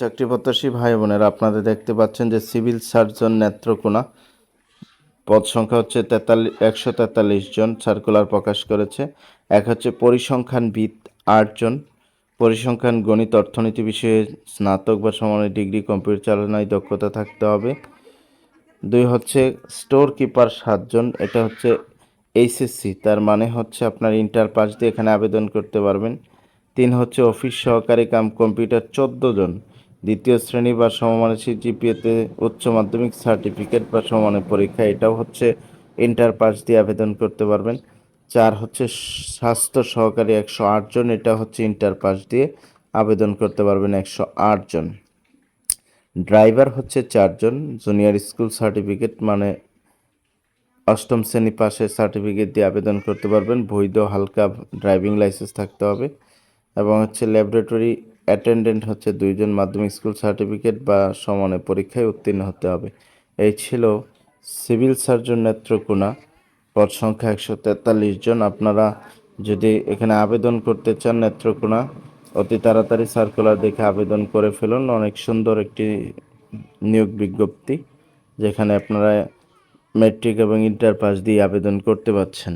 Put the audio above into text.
চাকরি প্রত্যাশী ভাই বোনেরা আপনারা দেখতে পাচ্ছেন যে সিভিল সার্জন নেত্রকোনা। পদ সংখ্যা হচ্ছে তেতাল্লিশ একশো তেতাল্লিশ জন সার্কুলার প্রকাশ করেছে। এক হচ্ছে পরিসংখ্যানবিদ আটজন পরিসংখ্যান, গণিত, অর্থনীতি বিষয়ে স্নাতক বা সমানের ডিগ্রি, কম্পিউটার চালনায় দক্ষতা থাকতে হবে। দুই হচ্ছে স্টোর কিপার সাতজন এটা হচ্ছে এইচএসসি, তার মানে হচ্ছে আপনার ইন্টার পাস দিয়ে এখানে আবেদন করতে পারবেন। তিন হচ্ছে অফিস সহকারী কাম কম্পিউটার চোদ্দ জন। দ্বিতীয় শ্রেণি বা সমমানের জিপিএতে উচ্চ মাধ্যমিক সার্টিফিকেট বা সমানের পরীক্ষা, এটাও হচ্ছে ইন্টার পাস দিয়ে আবেদন করতে পারবেন। চার হচ্ছে স্বাস্থ্য সহকারী একশো আট জন, এটা হচ্ছে ইন্টার পাস দিয়ে আবেদন করতে পারবেন একশো আট জন। ড্রাইভার হচ্ছে চারজন জুনিয়র স্কুল সার্টিফিকেট মানে অষ্টম শ্রেণি পাশের সার্টিফিকেট দিয়ে আবেদন করতে পারবেন। বৈধ হালকা ড্রাইভিং লাইসেন্স থাকতে হবে। এবং হচ্ছে ল্যাবরেটরি অ্যাটেন্ডেন্ট হচ্ছে দুইজন মাধ্যমিক স্কুল সার্টিফিকেট বা সমানে পরীক্ষায় উত্তীর্ণ হতে হবে। এই ছিল সিভিল সার্জন নেত্রকোনা। পদ সংখ্যা একশো তেতাল্লিশ জন। আপনারা যদি এখানে আবেদন করতে চান নেত্রকোনা, অতি তাড়াতাড়ি সার্কুলার দেখে আবেদন করে ফেলুন। অনেক সুন্দর একটি নিয়োগ বিজ্ঞপ্তি, যেখানে আপনারা ম্যাট্রিক এবং ইন্টার পাস দিয়ে আবেদন করতে পারছেন।